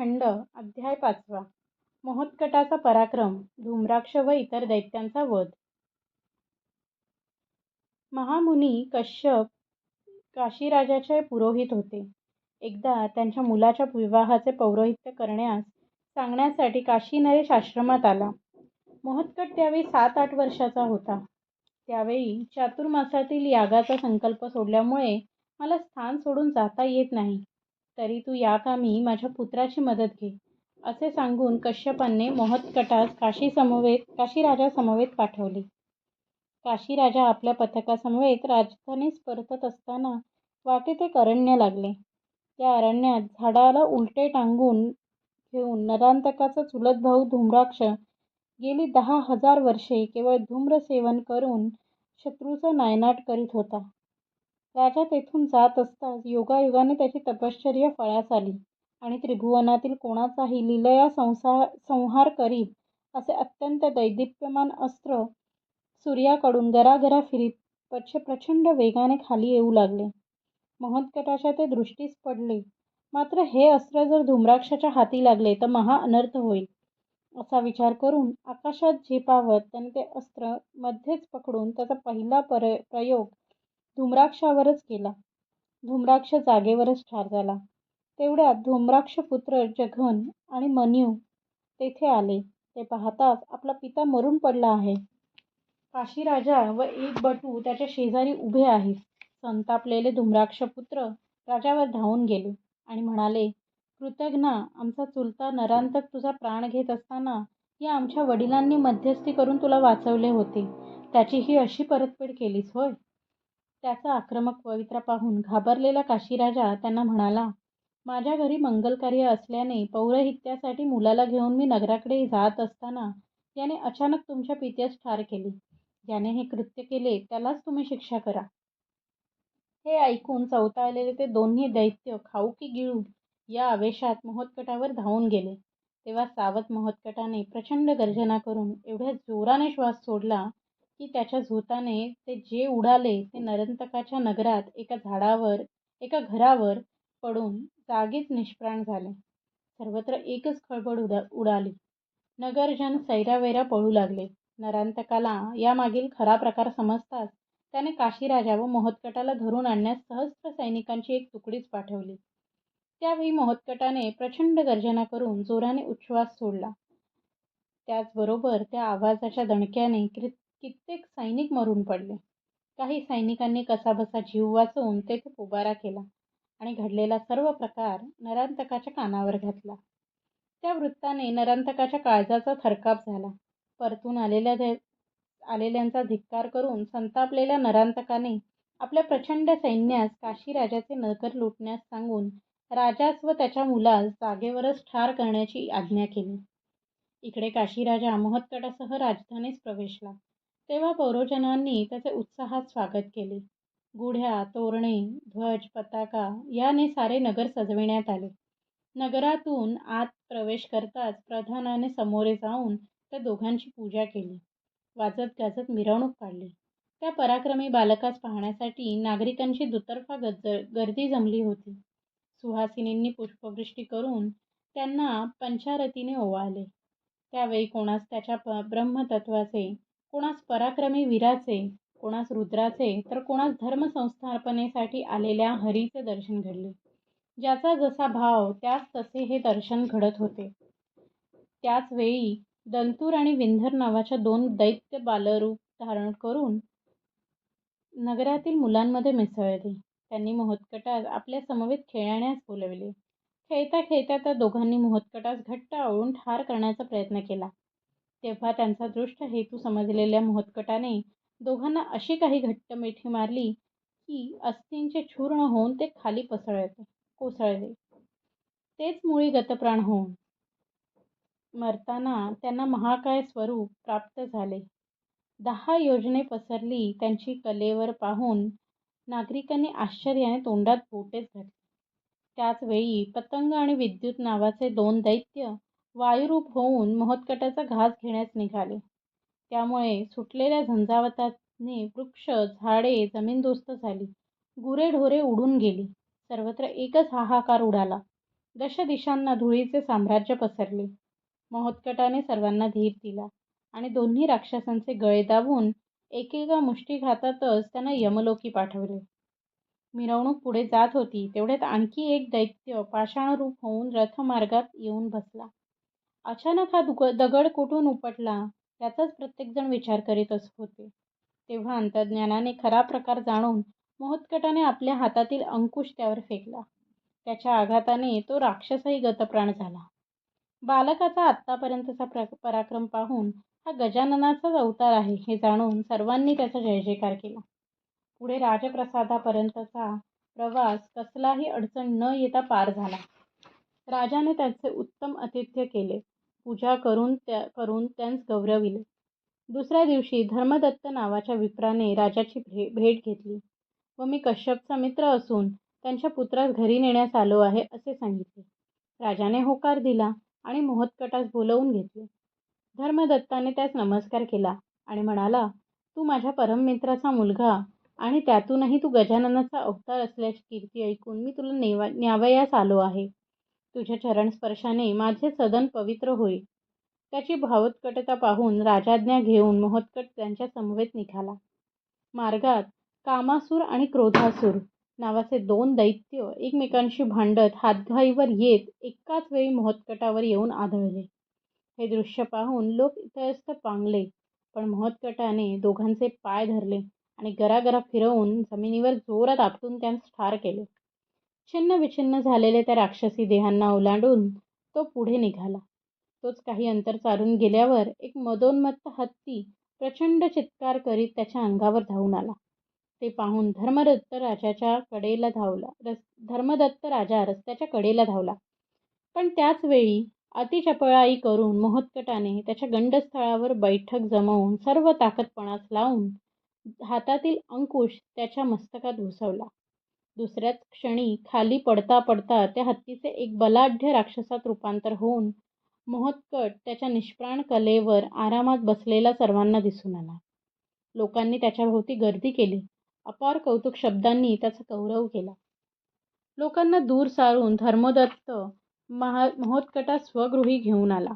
खंड अध्याय पाचवा महोत्कटाचा पराक्रम धूम्राक्ष व इतर दैत्यांचा वध महामुनी कश्यप काशीराजाचे पुरोहित होते. एकदा त्यांच्या मुलाच्या विवाहाचे पौरोहित्य करण्यास सांगण्यासाठी काशीनरेश आश्रमात आला. मोहत्कट त्यावेळी सात आठ वर्षाचा होता. त्यावेळी चातुर्मासातील यागाचा संकल्प सोडल्यामुळे मला स्थान सोडून जाता येत नाही. तरी तू या कामी माझ्या पुत्राची मदत घे, असे सांगून कश्यपाने काशीसमवेत काशीराजासमवेत पाठवले. काशीराजा आपल्या पथकासमवेत राजधानीस परतत असताना वाटेत एक अरण्य लागले. त्या अरण्यात झाडाला उलटे टांगून घेऊन नरांतकाचा चुलत भाऊ धूम्राक्ष गेली दहा हजार वर्षे केवळ धूम्रसेवन करून शत्रूचा नायनाट करीत होता. राजा तेथून जात असताच योगायोगाने त्याची तपश्चर्या फळास आली आणि त्रिभुवनातील कोणाचाही लीलया संहार करील असे अत्यंत दैदिप्यमान अस्त्र सूर्याकडून गरागरा फिरीत प्रचंड वेगाने खाली येऊ लागले. महत्कटाच्या ते दृष्टीस पडले. मात्र हे अस्त्र जर धूम्राक्षाच्या हाती लागले तर महा अनर्थ होईल, असा विचार करून आकाशात झेपावत त्याने ते अस्त्र मध्येच पकडून त्याचा पहिला पर प्रयोग धूम्राक्षावरच केला. धूम्राक्ष जागेवरच ठार झाला. तेवढ्यात धूम्राक्षपुत्र जघन आणि मन्यू तेथे आले. ते पाहताच आपला पिता मरून पडला आहे. काशीराजा व एक बटू त्याच्या शेजारी उभे आहेत. संतापलेले धूम्राक्षपुत्र राजावर धावून गेले आणि म्हणाले, कृतज्ञा आमचा चुलता नरांतक तुझा प्राण घेत असताना या आमच्या वडिलांनी मध्यस्थी करून तुला वाचवले होते. त्याची ही अशी परतफेड केलीस होय? त्याचा आक्रमक पवित्रा पाहून घाबरलेला काशीराजा त्यांना म्हणाला, माझ्या घरी मंगलकार्य असल्याने पौरोहित्यासाठी मुलाला घेऊन मी नगराकडे जात असताना याने अचानक तुमच्या पित्यास ठार केले. ज्याने हे कृत्य केले त्यालाच तुम्ही शिक्षा करा. हे ऐकून चवताळलेले ते दोन्ही दैत्य खाऊ की गिळू या आवेशात महोत्कटावर धावून गेले. तेव्हा सावध महोत्कटाने प्रचंड गर्जना करून एवढ्या जोराने श्वास सोडला की त्याच्या झोताने ते जे उडाले ते नरंतकाच्या नगरात एका झाडावर एका घरावर पडून जागीच निष्प्राण झाले. सर्वत्र एकच खळबळ उडाली. नगरजन सैरावैरा पळू लागले. नरांतकाला यामागील खरा प्रकार समजताच त्याने काशीराजा व मोहतकटाला धरून आणण्यास सहस्त्र सैनिकांची एक तुकडीच पाठवली. त्यावेळी मोहतकटाने प्रचंड गर्जना करून जोराने उच्छ्वास सोडला. त्याचबरोबर त्या आवाजाच्या दणक्याने कित्येक सैनिक मरून पडले. काही सैनिकांनी कसाबसा जीव वाचवून तेथे पोबारा केला आणि घडलेला सर्व प्रकार नरांतकाच्या कानावर घातला. त्या वृत्ताने नरांतकाच्या काळजाचा थरकाप झाला. परतून आलेल्यांचा धिक्कार करून संतापलेल्या नरांतकाने आपल्या प्रचंड सैन्यास काशीराजाचे नगर लुटण्यास सांगून राजास व त्याच्या मुलास जागेवरच ठार करण्याची आज्ञा केली. इकडे काशीराजा महोत्कटासह राजधानीस प्रवेशला तेव्हा पौरोजनांनी त्याचे उत्साहात स्वागत केले. गुढ्या, तोरणे, ध्वज, पताका याने सारे नगर सजविण्यात आले. नगरातून आत प्रवेश करताच प्रधानाने समोरे जाऊन त्या दोघांची पूजा केली. वाजत गाजत मिरवणूक काढली. त्या पराक्रमी बालकास पाहण्यासाठी नागरिकांची दुतर्फा गर्दी जमली होती. सुहासिनींनी पुष्पवृष्टी करून त्यांना पंचारतीने ओवाळले. त्यावेळी कोणास त्याच्या ब्रह्मतत्वाचे कोणास पराक्रमी वीराचे, कोणास रुद्राचे तर कोणास धर्मसंस्थापनेसाठी आलेल्या हरीचे दर्शन घडले. ज्याचा जसा भाव त्यास तसे हे दर्शन घडत होते. त्याच वेळी दंतूर आणि विंधर नावाच्या दोन दैत्य बालरूप धारण करून नगरातील मुलांमध्ये मिसळले. त्यांनी मोहतकटास आपल्या समवेत खेळण्यास बोलविले खेळता खेळता त्या दोघांनी मोहतकटास घट्ट आवळून ठार करण्याचा प्रयत्न केला. तेव्हा त्यांचा दृष्ट हेतू समजलेल्या महोत्कटाने दोघांना अशी काही घट्ट मिठी मारली की अस्थींचे चूर्ण होऊन ते खाली कोसळले. तेच मुळी गतप्राण होऊन मरताना त्यांना महाकाय स्वरूप प्राप्त झाले. दहा योजने पसरली त्यांची कलेवर पाहून नागरिकांनी आश्चर्याने तोंडात बोटेच घातली. त्याच वेळी पतंग आणि विद्युत नावाचे दोन दैत्य वायुरूप होऊन महोत्कटाचा घास घेण्यास निघाले. त्यामुळे सुटलेल्या झंझावताने वृक्ष, झाडे जमीनदोस्त झाली. गुरेढोरे उडून गेली. सर्वत्र एकच हाहाकार उडाला. दश दिशांना धुळीचे साम्राज्य पसरले. महोत्कटाने सर्वांना धीर दिला आणि दोन्ही राक्षसांचे गळे दाबून एकेका मुष्टीघातातच त्यांना यमलोकी पाठवले. मिरवणूक पुढे जात होती तेवढ्यात आणखी एक दैत्य पाषाणरूप होऊन रथमार्गात येऊन बसला. अचानक हा दुग दगड कुठून उपटला याचाच प्रत्येकजण विचार करीत होते. तेव्हा अंतर्ज्ञानाने खरा प्रकार जाणून मोहत्कटाने आपल्या हातातील अंकुश त्यावर फेकला. त्याच्या आघाताने तो राक्षसही गतप्राण झाला. बालकाचा आत्तापर्यंतचा पराक्रम पाहून हा गजाननाचाच अवतार आहे हे जाणून सर्वांनी त्याचा जयजयकार केला. पुढे राजप्रसादापर्यंतचा प्रवास कसलाही अडचण न येता पार झाला. राजाने त्याचे उत्तम आतिथ्य केले. पूजा करून त्या करून त्यांस गौरविले. दुसऱ्या दिवशी धर्मदत्त नावाच्या विप्राने राजाची भे भेट घेतली व मी कश्यपचा मित्र असून त्यांच्या पुत्रास घरी नेण्यास आलो आहे असे सांगितले. राजाने होकार दिला आणि मोहतकटास बोलावून घेतले. धर्मदत्ताने त्यास नमस्कार केला आणि म्हणाला, तू माझ्या परममित्राचा मुलगा आणि त्यातूनही तू गजाननाचा अवतार असल्याची कीर्ती ऐकून मी तुला नेवा न्यावयास आलो आहे. तुझ्या चरणस्पर्शाने माझे सदन पवित्र होईल. त्याची भावोत्कटता पाहून राजाज्ञा घेऊन मोहत्कट त्यांच्या समवेत निघाला. मार्गात कामासूर आणि क्रोधासूर नावाचे दोन दैत्य एकमेकांशी भांडत हातघाईवर येत एकाच वेळी मोहत्कटावर येऊन आदळले. हे दृश्य पाहून लोक इतस्त पांगले, पण मोहत्कटाने दोघांचे पाय धरले आणि गरागरा फिरवून जमिनीवर जोरात आपटून त्यांस ठार केले. छिन्नविछिन्न झालेल्या त्या राक्षसी देहांना ओलांडून तो पुढे निघाला. तोच काही अंतर चालून गेल्यावर एक मदोन्मत्त हत्ती प्रचंड चित्कार करीत त्याच्या अंगावर धावून आला. ते पाहून धर्मदत्त राजाच्या कडेला धावला रस धर्मदत्त राजा रस्त्याच्या कडेला धावला. पण त्याच वेळी अतिचपळाई करून मोहत्कटाने त्याच्या गंडस्थळावर बैठक जमवून सर्व ताकदपणास लावून हातातील अंकुश त्याच्या मस्तकात घुसवला. दुसऱ्याच क्षणी खाली पडता पडता त्या हत्तीचे एक बलाढ्य राक्षसात रूपांतर होऊन महोत्कट त्याच्या निष्प्राण कलेवर आरामात बसलेला सर्वांना दिसून आला. लोकांनी त्याच्याभोवती गर्दी केली. अपार कौतुक शब्दांनी त्याचा गौरव केला. लोकांना दूर सारून धर्मदत्त महोत्कटास स्वगृही घेऊन आला.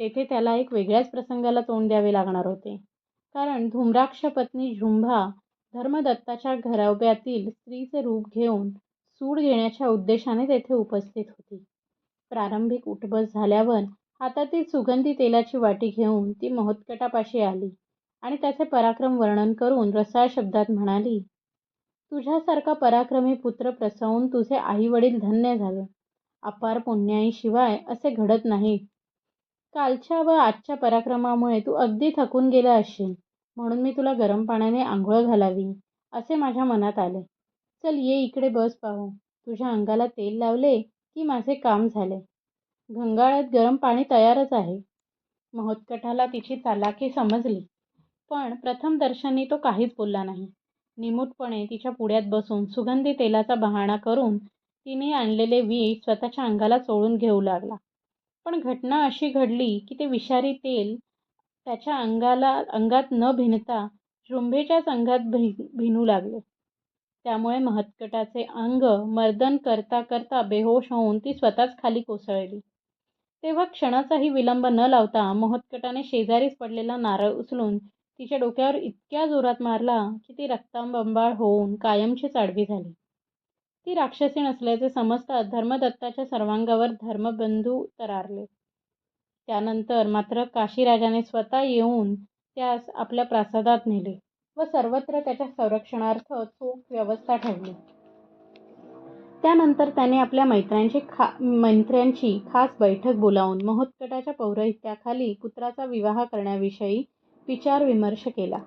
तेथे त्याला एक वेगळ्याच प्रसंगाला तोंड द्यावे लागणार होते. कारण धूम्राक्ष पत्नी झुंभा धर्मदत्ताच्या घरोब्यातील स्त्रीचे रूप घेऊन सूड घेण्याच्या उद्देशाने तेथे उपस्थित होती. प्रारंभिक उठबस झाल्यावर हातातील सुगंधी तेलाची वाटी घेऊन ती महोत्कटापाशी आली आणि त्याचे पराक्रम वर्णन करून रसाळ शब्दात म्हणाली, तुझ्यासारखा पराक्रमी पुत्र प्रसवून तुझे आईवडील धन्य झाले. अपार पुण्याईशिवाय असे घडत नाही. कालच्या व आजच्या पराक्रमामुळे तू अगदी थकून गेला असशील, म्हणून मी तुला गरम पाण्याने आंघोळ घालावी असे माझ्या मनात आले. चल ये इकडे बस पाहू. तुझ्या अंगाला तेल लावले की माझे काम झाले. घंगाळ्यात गरम पाणी तयारच आहे. महोत्कटाला तिची चालाखी समजली, पण प्रथमदर्शनी तो काहीच बोलला नाही. निमूटपणे तिच्या पुढ्यात बसून सुगंधी तेलाचा बहाणा करून तिने आणलेले विष स्वतःच्या अंगाला चोळून घेऊ लागला. पण घटना अशी घडली की ते विषारी तेल त्याच्या अंगाला अंगात न भिनता शुंभेच्याच अंगात भिनू लागले. त्यामुळे महत्कटाचे अंग मर्दन करता करता बेहोश होऊन ती स्वतःच खाली कोसळली. तेव्हा क्षणाचाही विलंब न लावता महत्कटाने शेजारीच पडलेला नारळ उचलून तिच्या डोक्यावर इतक्या जोरात मारला की ती रक्तांबंबाळ होऊन कायमचीच आडवी झाली. ती राक्षसी नसल्याचे समजता धर्मदत्ताच्या सर्वांगावर धर्मबंधू तरारले. त्यानंतर मात्र काशीराजाने स्वतः येऊन त्यास आपल्या प्रासादात नेले व सर्वत्र त्याच्या संरक्षणार्थ चोख व्यवस्था ठेवली. त्यानंतर त्याने आपल्या मैत्रांची खा मैत्र्यांची खास बैठक बोलावून महोत्कटाच्या पौरोहित्याखाली पुत्राचा विवाह करण्याविषयी विचारविमर्श केला.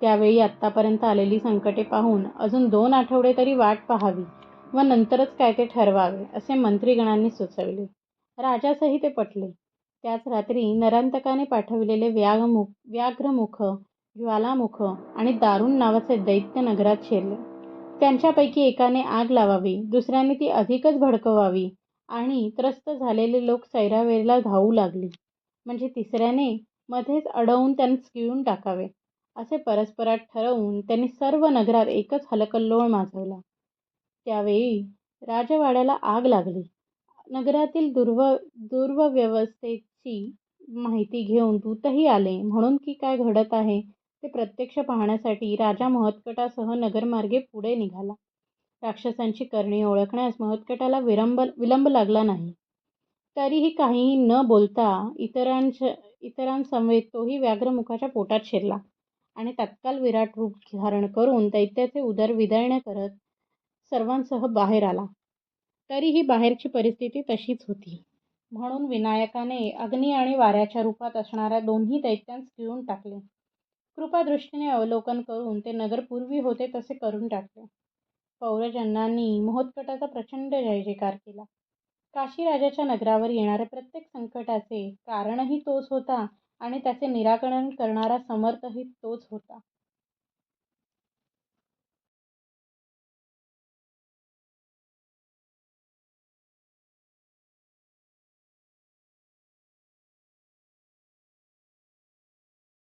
त्यावेळी आत्तापर्यंत आलेली संकटे पाहून अजून दोन आठवडे तरी वाट पाहावी व नंतरच काय ते ठरवावे असे मंत्रीगणांनी सुचविले. राजासही ते पटले. त्याच रात्री नरांतकाने पाठविलेले व्याघ्रमुख, ज्वालामुख आणि दारुण नावाचे दैत्य नगरात शिरले. त्यांच्यापैकी एकाने आग लावावी, दुसऱ्याने ती अधिकच भडकवावी आणि त्रस्त झालेले लोक सैरावैरा धावू लागले म्हणजे तिसऱ्याने मध्येच अडवून त्यांना गिळून टाकावे, असे परस्परात ठरवून त्यांनी सर्व नगरात एकच हलकल्लोळ माजवला. त्यावेळी राजवाड्याला आग लागली. नगरातील दुर्व ची माहिती घेऊन दूतही आले म्हणून की काय घडत आहे ते प्रत्यक्ष पाहण्यासाठी राजा महत्कटासह नगरमार्गे पुढे निघाला. राक्षसांची करणी ओळखण्यास महत्कटाला विरंब विलंब लागला नाही. तरीही काहीही न बोलता इतरांसमवेत तोही व्याघ्रमुखाच्या पोटात शिरला आणि तत्काल विराट रूप धारण करून दैत्याचे उदर विदळणे करत सर्वांसह बाहेर आला. तरीही बाहेरची परिस्थिती तशीच होती. म्हणून विनायकाने अग्नी आणि वाऱ्याच्या रूपात असणाऱ्या दोन्ही दैत्यांस गिळून टाकले. कृपादृष्टीने अवलोकन करून ते नगर पूर्वी होते तसे करून टाकले. पौरजनांनी मोहोत्कटाचा प्रचंड जयजयकार केला. काशीराजाच्या नगरावर येणाऱ्या प्रत्येक संकटाचे कारणही तोच होता आणि त्याचे निराकरण करणारा समर्थही तोच होता.